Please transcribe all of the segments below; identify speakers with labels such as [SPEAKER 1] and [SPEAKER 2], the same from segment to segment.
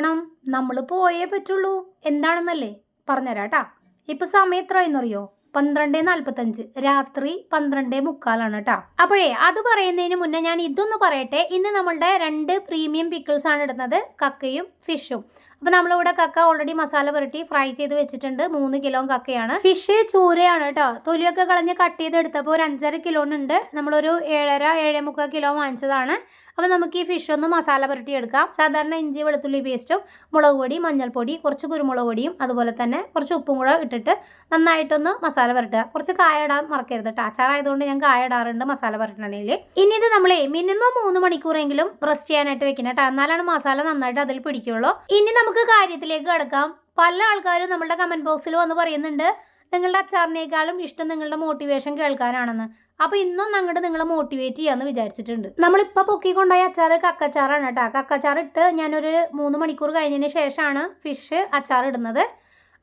[SPEAKER 1] പോവണം നമ്മൾ പോയേ പറ്റുള്ളൂ. എന്താണെന്നല്ലേ? പറഞ്ഞുതരാം കേട്ടാ ഇപ്പൊ സമയം എത്രയെന്നറിയോ പന്ത്രണ്ട് നാൽപ്പത്തഞ്ച് രാത്രി പന്ത്രണ്ട് മുക്കാലാണ് കേട്ടോ അപ്പോഴേ അത് പറയുന്നതിന് മുന്നേ ഞാൻ ഇതൊന്ന് പറയട്ടെ. ഇന്ന് നമ്മളുടെ രണ്ട് പ്രീമിയം പിക്കിൾസ് ആണ് ഇടുന്നത്. കക്കയും ഫിഷും അപ്പോൾ നമ്മളിവിടെ കക്ക ഓൾറെഡി മസാല പുരട്ടി ഫ്രൈ ചെയ്ത് വെച്ചിട്ടുണ്ട്. മൂന്ന് കിലോ കക്കയാണ്. ഫിഷ് ചൂരയാണ് കേട്ടോ തൊലിയൊക്കെ കളഞ്ഞ് കട്ട് ചെയ്ത് എടുത്തപ്പോൾ ഒരു അഞ്ചര കിലോനുണ്ട് നമ്മളൊരു ഏഴര ഏഴേ മുക്കാൽ കിലോ വാങ്ങിച്ചതാണ്. അപ്പോൾ നമുക്ക് ഈ ഫിഷ് ഒന്ന് മസാല പുരട്ടി എടുക്കാം. സാധാരണ ഇഞ്ചി വെളുത്തുള്ളി പേസ്റ്റും മുളക് പൊടി മഞ്ഞൾപ്പൊടി കുറച്ച് കുരുമുളക് പൊടിയും അതുപോലെ തന്നെ കുറച്ച് ഉപ്പും കൂടെ ഇട്ടിട്ട് നന്നായിട്ടൊന്ന് മസാല പുരട്ടുക. കുറച്ച് കായ ഇടാൻ മറക്കരുത് കേട്ടോ അച്ചാറായതുകൊണ്ട് ഞാൻ കായ ഇടാറുണ്ട് മസാല പുരട്ടണതിൽ ഇനി ഇത് നമ്മളെ മിനിമം മൂന്ന് മണിക്കൂറെങ്കിലും റെസ്റ്റ് ചെയ്യാനായിട്ട് വെക്കണം കേട്ടോ എന്നാലാണ് മസാല നന്നായിട്ട് അതിൽ പിടിക്കുള്ളൂ. ഇനി കാര്യത്തിലേക്ക് കിടക്കാം. പല ആൾക്കാരും നമ്മുടെ കമന്റ് ബോക്സിൽ വന്ന് പറയുന്നുണ്ട് നിങ്ങളുടെ അച്ചാറിനേക്കാളും ഇഷ്ടം നിങ്ങളുടെ മോട്ടിവേഷൻ കേൾക്കാനാണെന്ന്. അപ്പോൾ ഇന്നും അങ്ങോട്ട് നിങ്ങളെ മോട്ടിവേറ്റ് ചെയ്യാന്ന് വിചാരിച്ചിട്ടുണ്ട്. നമ്മളിപ്പോൾ പൊക്കിക്കൊണ്ടായ അച്ചാർ കക്കച്ചാറാണ് കേട്ടോ. കക്കച്ചാർ ഇട്ട് ഞാനൊരു മൂന്ന് മണിക്കൂർ കഴിഞ്ഞതിന് ശേഷമാണ് ഫിഷ് അച്ചാർ ഇടുന്നത്.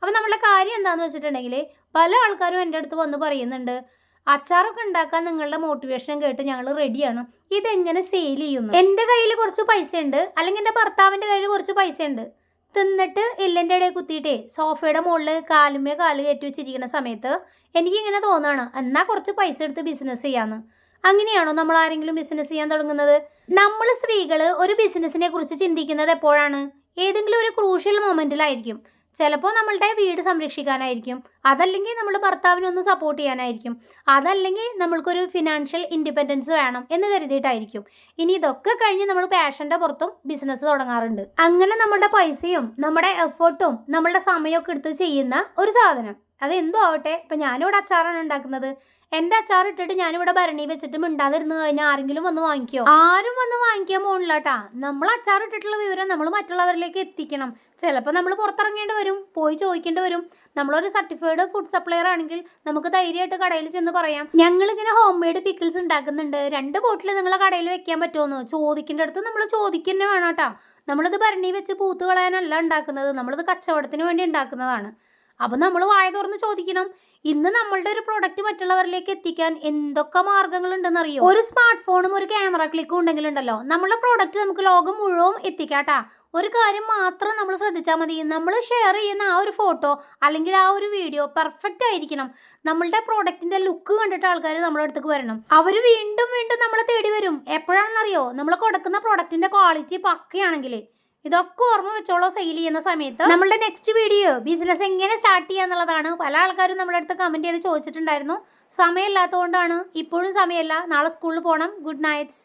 [SPEAKER 1] അപ്പോൾ നമ്മളുടെ കാര്യം എന്താണെന്ന് വെച്ചിട്ടുണ്ടെങ്കിൽ പല ആൾക്കാരും എന്റെ അടുത്ത് വന്ന് പറയുന്നുണ്ട് അച്ചാറൊക്കെ ഉണ്ടാക്കാൻ നിങ്ങളുടെ മോട്ടിവേഷൻ കേട്ട് ഞങ്ങൾ റെഡിയാണ് ഇതെങ്ങനെ സെയിൽ ചെയ്യുന്നു? എന്റെ കയ്യിൽ കുറച്ച് പൈസ ഉണ്ട് അല്ലെങ്കിൽ എന്റെ ഭർത്താവിന്റെ കയ്യിൽ കുറച്ച് പൈസ ഉണ്ട് തിന്നിട്ട് എല്ലിന്റെ ഇടയിൽ കുത്തിയിട്ടേ സോഫയുടെ മുകളിൽ കാലുമേ കാൽ കയറ്റി വെച്ചിരിക്കുന്ന സമയത്ത് എനിക്കിങ്ങനെ തോന്നാണ് എന്നാൽ കുറച്ച് പൈസ എടുത്ത് ബിസിനസ് ചെയ്യാന്ന്. അങ്ങനെയാണോ നമ്മൾ ആരെങ്കിലും ബിസിനസ് ചെയ്യാൻ തുടങ്ങുന്നത്? നമ്മൾ സ്ത്രീകൾ ഒരു ബിസിനസ്സിനെ കുറിച്ച് ചിന്തിക്കുന്നത് എപ്പോഴാണ്? ഏതെങ്കിലും ഒരു ക്രൂഷ്യൽ മൊമെന്റിലായിരിക്കും ചിലപ്പോൾ നമ്മളുടെ വീട് സംരക്ഷിക്കാനായിരിക്കും. അതല്ലെങ്കിൽ നമ്മൾ ഭർത്താവിനെ ഒന്ന് സപ്പോർട്ട് ചെയ്യാനായിരിക്കും. അതല്ലെങ്കിൽ നമ്മൾക്കൊരു ഫിനാൻഷ്യൽ ഇൻഡിപെൻഡൻസ് വേണം എന്ന് കരുതിയിട്ടായിരിക്കും. ഇനി ഇതൊക്കെ കഴിഞ്ഞ് നമ്മൾ പാഷന്റെ പുറത്തും ബിസിനസ് തുടങ്ങാറുണ്ട്. അങ്ങനെ നമ്മുടെ പൈസയും നമ്മുടെ എഫേർട്ടും നമ്മളുടെ സമയമൊക്കെ എടുത്ത് ചെയ്യുന്ന ഒരു സാധനം. അത് എന്തോ ആവട്ടെ. ഇപ്പം ഞാനിവിടെ അച്ചാറാണ് ഉണ്ടാക്കുന്നത്? എന്റെ അച്ചാർ ഇട്ടിട്ട് ഞാനിവിടെ ഭരണി വെച്ചിട്ട് മിണ്ടാതിരുന്ന് കഴിഞ്ഞാൽ ആരെങ്കിലും വന്ന് വാങ്ങിക്കോ. ആരും വന്ന് വാങ്ങിക്കാൻ പോണില്ല കേട്ടാ നമ്മൾ അച്ചാർ ഇട്ടിട്ടുള്ള വിവരം നമ്മൾ മറ്റുള്ളവരിലേക്ക് എത്തിക്കണം. ചിലപ്പോൾ നമ്മൾ പുറത്തിറങ്ങേണ്ടി വരും പോയി ചോദിക്കേണ്ടി വരും. നമ്മളൊരു സർട്ടിഫൈഡ് ഫുഡ് സപ്ലയർ ആണെങ്കിൽ നമുക്ക് ധൈര്യമായിട്ട് കടയിൽ ചെന്ന് പറയാം. ഞങ്ങളിങ്ങനെ ഹോം മെയ്ഡ് പിക്കിൾസ് ഉണ്ടാക്കുന്നുണ്ട്. രണ്ട് ബോട്ടിൽ നിങ്ങളെ കടയിൽ വെക്കാൻ പറ്റുമെന്ന്? ചോദിക്കേണ്ട അടുത്ത് നമ്മൾ ചോദിക്കുന്നേ വേണം കേട്ടോ നമ്മളിത് ഭരണി വെച്ച് പൂത്ത് കളയാനല്ല ഉണ്ടാക്കുന്നത്. നമ്മളിത് കച്ചവടത്തിന് വേണ്ടി ഉണ്ടാക്കുന്നതാണ്. അപ്പം നമ്മൾ വായ തുറന്ന് ചോദിക്കണം ഇന്ന് നമ്മളുടെ ഒരു പ്രോഡക്റ്റ് മറ്റുള്ളവരിലേക്ക് എത്തിക്കാൻ എന്തൊക്കെ മാർഗങ്ങളുണ്ടെന്ന് അറിയോ ഒരു സ്മാർട്ട് ഫോണും ഒരു ക്യാമറ ക്ലിക്കും ഉണ്ടെങ്കിലുണ്ടല്ലോ നമ്മളുടെ പ്രോഡക്റ്റ് നമുക്ക് ലോകം മുഴുവൻ എത്തിക്കാട്ടാ. ഒരു കാര്യം മാത്രം നമ്മൾ ശ്രദ്ധിച്ചാൽ മതി നമ്മൾ ഷെയർ ചെയ്യുന്ന ആ ഒരു ഫോട്ടോ അല്ലെങ്കിൽ ആ ഒരു വീഡിയോ പെർഫെക്റ്റ് ആയിരിക്കണം. നമ്മളുടെ പ്രോഡക്റ്റിന്റെ ലുക്ക് കണ്ടിട്ട് ആൾക്കാർ നമ്മളെ അടുത്തേക്ക് വരണം. അവർ വീണ്ടും വീണ്ടും നമ്മളെ തേടി വരും. എപ്പോഴാണെന്നറിയോ? നമ്മൾ കൊടുക്കുന്ന പ്രോഡക്റ്റിന്റെ ക്വാളിറ്റി പക്കയാണെങ്കിൽ. ഇതൊക്കെ ഓർമ്മ വെച്ചോളോ സെയിൽ ചെയ്യുന്ന സമയത്ത്. നമ്മളുടെ നെക്സ്റ്റ് വീഡിയോ ബിസിനസ് എങ്ങനെ സ്റ്റാർട്ട് ചെയ്യുക എന്നുള്ളതാണ്. പല ആൾക്കാരും നമ്മുടെ അടുത്ത് കമന്റ് ചെയ്ത് ചോദിച്ചിട്ടുണ്ടായിരുന്നു. സമയമില്ലാത്തതുകൊണ്ടാണ്. ഇപ്പോഴും സമയമല്ല. നാളെ സ്കൂളിൽ പോകണം ഗുഡ് നൈറ്റ്സ്